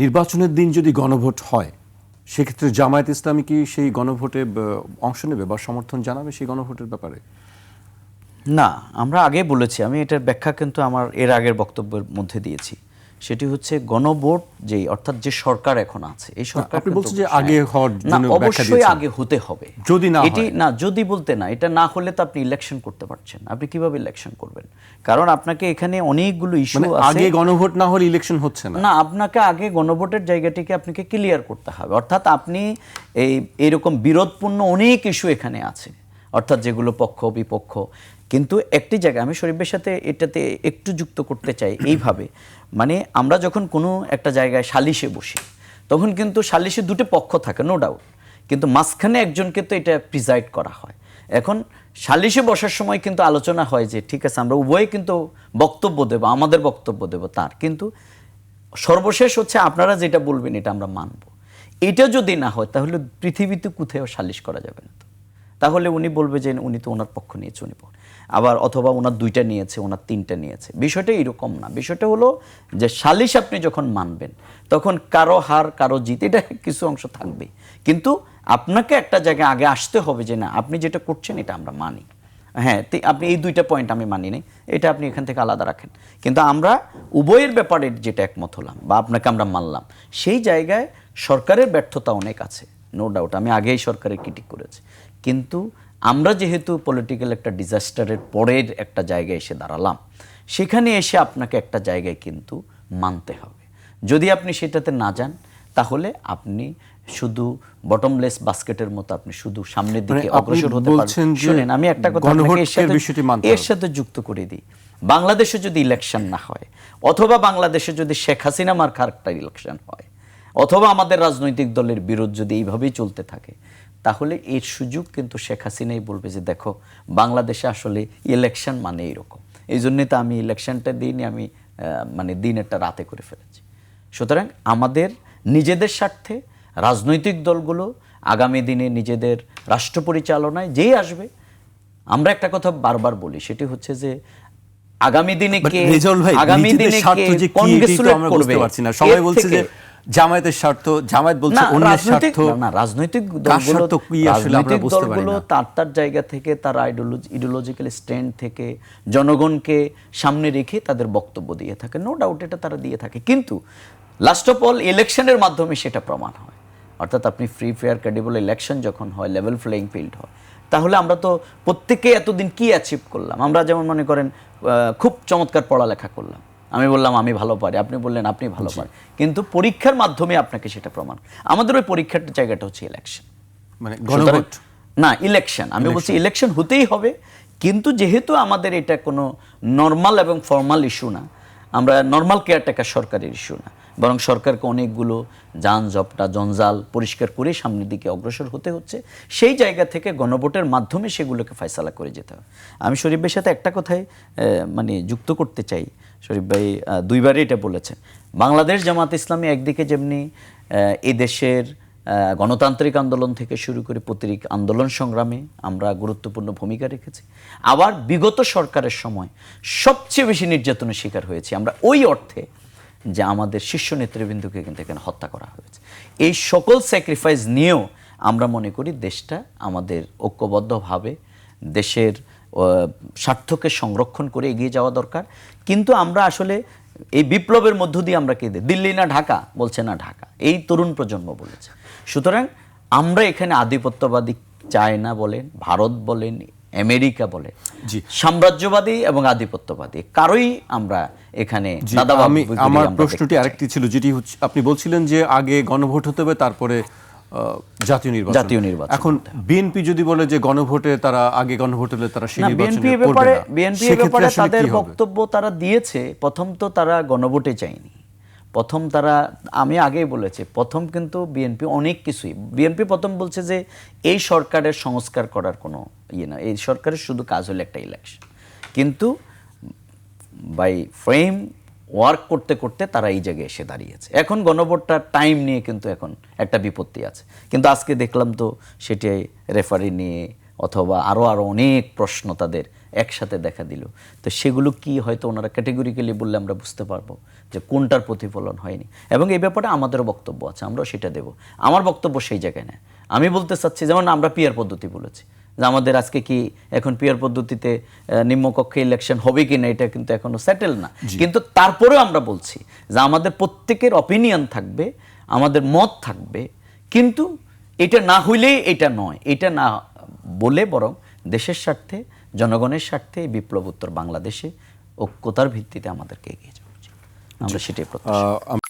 নির্বাচনের দিন যদি গণভোট হয়, সেক্ষেত্রে জামায়াত ইসলামী কি সেই গণভোটে অংশ নেবে বা সমর্থন জানাবে সেই গণভোটের ব্যাপারে? না, আমরা আগে বলেছি, আমি এটার ব্যাখ্যা কিন্তু আমার এর আগের বক্তব্যের মধ্যে দিয়েছি। সেটি হচ্ছে গণভোট যেই অর্থাৎ যে সরকার এখন আছে এই সরকার আপনি বলছেন যে আগে হওয়ার জন্য ব্যাখ্যা অবশ্যই আগে হতে হবে। যদি না এটি না যদি বলতে না এটা না হলে তো আপনি ইলেকশন করতে পারছেন আপনি কীভাবে ইলেকশন করবেন? কারণ আপনাকে এখানে অনেকগুলো ইস্যু মানে আছে। আগে গণভোট না হলে ইলেকশন হচ্ছে না। না আপনাকে আগে গণভোটের জায়গাটিকে আপনাকে ক্লিয়ার করতে হবে। অর্থাৎ আপনি এই এরকম বিরোধপূর্ণ অনেক ইস্যু এখানে আছে। অর্থাৎ যেগুলো পক্ষ বিপক্ষ কিন্তু একটি জায়গায় আমি শরীফের সাথে এটাতে একটু যুক্ত করতে চাই এইভাবে। মানে আমরা যখন কোনো একটা জায়গায় সালিশে বসি, তখন কিন্তু সালিশে দুটো পক্ষ থাকে নো ডাউট কিন্তু মাঝখানে একজনকে তো এটা প্রিজাইড করা হয়। এখন সালিশে বসার সময় কিন্তু আলোচনা হয় যে, ঠিক আছে, আমরা উভয়ে কিন্তু বক্তব্য দেব, আমাদের বক্তব্য দেব তার। কিন্তু সর্বশেষ হচ্ছে আপনারা যেটা বলবেন এটা আমরা মানব। এটা যদি না হয়, তাহলে পৃথিবীতে কোথাও সালিশ করা যাবে না তাহলে উনি বলবে যে উনি তো ওনার পক্ষ নিয়েছে উনি। আবার অথবা ওনার দুইটা নিয়েছে, ওনার তিনটা নিয়েছে। বিষয়টা এরকম না। বিষয়টা হলো যে সালিশ আপনি যখন মানবেন, তখন কারও হার, কারও জিত, এটা কিছু অংশ থাকবে কিন্তু আপনাকে একটা জায়গায় আগে আসতে হবে যে না, আপনি যেটা করছেন এটা আমরা মানি। হ্যাঁ আপনি এই দুইটা পয়েন্ট আমি মানি নাই, এটা আপনি এখান থেকে আলাদা রাখেন। কিন্তু আমরা উভয়ের ব্যাপারে যেটা একমত হলাম বা আপনাকে আমরা মানলাম, সেই জায়গায় সরকারের ব্যর্থতা অনেক আছে। নো ডাউট আমি আগেই সরকারের ক্রিটিক করেছি। কিন্তু আমরা যেহেতু পলিটিক্যাল একটা ডিজাস্টারের পরের একটা জায়গায় এসে দাঁড়ালাম সেখানে এসে আপনাকে একটা জায়গায় কিন্তু মানতে হবে। যদি আপনি সেটাতে না যান তাহলে আপনি শুধু বটমলেস বাস্কেটের মতো আপনি শুধু সামনের দিকে মানে অগ্রসর হতে পারবেন। শুনেন আমি একটা কথা এর। সাথে যুক্ত করে দিই। বাংলাদেশে যদি ইলেকশন না হয় অথবা বাংলাদেশে যদি শেখ হাসিনা মার্কার একটা ইলেকশন হয় অথবা আমাদের রাজনৈতিক দলের বিরোধ যদি এইভাবেই চলতে থাকে তাহলে এর সুযোগ কিন্তু শেখ হাসিনাই বলবে যে দেখো বাংলাদেশে আসলে ইলেকশন মানে এরকম। এই জন্যই তো আমি ইলেকশনটা দিনই আমি মানে দিন একটা রাতে করে ফেলেছি। সুতরাং আমাদের নিজেদের স্বার্থে রাজনৈতিক দলগুলো আগামী দিনে নিজেদের রাষ্ট্র পরিচালনায় যেই আসবে আমরা একটা কথা বারবার বলি সেটি হচ্ছে যে আগামী দিনে কে আগামী দিনে কে যে কি এটাই তো congratulate আমরা করবে সবাই বলছে যে জামায়াতের স্বার্থ জামায়াত বলছে না অন্যের স্বার্থ। না, রাজনৈতিক দলগুলো রাজনৈতিক দলগুলো। তার তার জায়গা থেকে তার আইডিওলজি ইডিওলজিক্যাল স্ট্যান্ড থেকে জনগণকে সামনে রেখে তাদের বক্তব্য দিয়ে থাকে। নো ডাউট এটা তারা দিয়ে থাকে। কিন্তু লাস্ট অফ অল ইলেকশনের মাধ্যমে সেটা প্রমাণ হয়। অর্থাৎ আপনি ফ্রি ফেয়ার ক্রেডিবল ইলেকশন যখন হয় লেভেল প্লেইং ফিল্ড হয়। তাহলে আমরা তো প্রত্যেকে এতদিন কি অ্যাচিভ করলাম? আমরা যেমন মনে করেন খুব চমৎকার পড়ালেখা করলাম। আমি বললাম আমি ভালো পারি। আপনি বললেন আপনি ভালো পারেন। কিন্তু পরীক্ষার মাধ্যমে আপনাকে সেটা প্রমাণ। আমাদের ওই পরীক্ষার জায়গাটা হচ্ছে ইলেকশন মানে গণভোট? না ইলেকশন আমি বলছি ইলেকশন হতেই হবে কিন্তু যেহেতু আমাদের এটা কোনো নর্মাল এবং ফর্মাল ইস্যু না আমরা নর্মাল কেয়ারটেকার সরকারের ইস্যু না। বরং সরকারকে অনেকগুলো যান জপটা জঞ্জাল পরিষ্কার করে সামনের দিকে অগ্রসর হতে হচ্ছে। সেই জায়গা থেকে গণভোটের মাধ্যমে সেগুলোকে ফয়সালা করে যেতে হবে। আমি শরীফ ভাইয়ের সাথে একটা কথাই মানে যুক্ত করতে চাই। শরীফ ভাই দুইবারই এটা বলেছেন। বাংলাদেশ জামাত ইসলামী একদিকে যেমনি আহ, এই দেশের গণতান্ত্রিক আন্দোলন থেকে শুরু করে প্রতিরিক আন্দোলন সংগ্রামে আমরা গুরুত্বপূর্ণ ভূমিকা রেখেছি। আবার বিগত সরকারের সময় সবচেয়ে বেশি নির্যাতনের শিকার হয়েছি। আমরা ওই অর্থে যে আমাদের শীর্ষ নেতৃবৃন্দকে কিন্তু এখানে হত্যা করা হয়েছে। এই সকল স্যাক্রিফাইস নিয়েও আমরা মনে করি দেশটা আমাদের ঐক্যবদ্ধভাবে দেশের স্বার্থকে সংরক্ষণ করে এগিয়ে যাওয়া দরকার। কিন্তু আমরা আসলে এই বিপ্লবের মধ্য দিয়ে আমরা কে? দিল্লি না ঢাকা? বলছে না ঢাকা। এই তরুণ প্রজন্ম বলেছে। সুতরাং আমরা এখানে আধিপত্যবাদী চায়না বলেন, ভারত বলেন আমেরিকা বলেন জি। সাম্রাজ্যবাদী এবং আধিপত্যবাদী। কারোই আমরা এখানে আমি আমার প্রশ্নটি আরেকটি ছিল যেটি হচ্ছে আপনি বলছিলেন যে আগে গণভোট হতে হবে তারপরে আহ, জাতীয় নির্বাচন। জাতীয় নির্বাচন এখন বিএনপি যদি বলে যে গণভোটে তারা আগে গণভোট হলে তারা সেই বিএনপি ব্যাপারে বিএনপি ব্যাপারে তাদের বক্তব্য তারা দিয়েছে প্রথম তো তারা গণভোটে চায়নি প্রথম তারা, আমি আগেই বলেছি, প্রথম কিন্তু বিএনপি অনেক কিছুই। বিএনপি প্রথম বলছে যে এই সরকারের সংস্কার করার কোনো ইয়ে না, এই সরকারের শুধু কাজ হলো একটা ইলেকশন কিন্তু বাই ফ্রেম ওয়ার্ক করতে করতে তারা এই জায়গায় এসে দাঁড়িয়েছে। এখন গণভোটটা টাইম নিয়ে কিন্তু এখন একটা বিপত্তি আছে। কিন্তু আজকে দেখলাম তো সেটি রেফারি নিয়ে অথবা আরও আরও অনেক প্রশ্ন তাদের একসাথে দেখা দিল। তো সেগুলো কি হয়তো ওনারা ক্যাটেগরিক্যালি বললে আমরা বুঝতে পারব যে কোনটার প্রতিফলন হয়নি। এবং এই ব্যাপারে আমাদেরও বক্তব্য আছে আমরাও সেটা দেব। আমার বক্তব্য সেই জায়গায় নেয় আমি বলতে চাচ্ছি যেমন আমরা পিয়ার পদ্ধতি বলেছি যে আমাদের আজকে কি এখন পিয়ার পদ্ধতিতে নিম্নকক্ষে ইলেকশন হবে কি না এটা কিন্তু এখনও সেটেল না। কিন্তু তারপরেও আমরা বলছি যে আমাদের প্রত্যেকের অপিনিয়ন থাকবে আমাদের মত থাকবে কিন্তু এটা না হইলেই এটা নয় এটা না বলে বরং দেশের স্বার্থে জনগণের স্বার্থে বিপ্লব উত্তর বাংলাদেশে ঐক্যতার ভিত্তিতে আমাদেরকে এগিয়ে যাওয়া উচিত। আমরা সেটাই প্রত্যাশা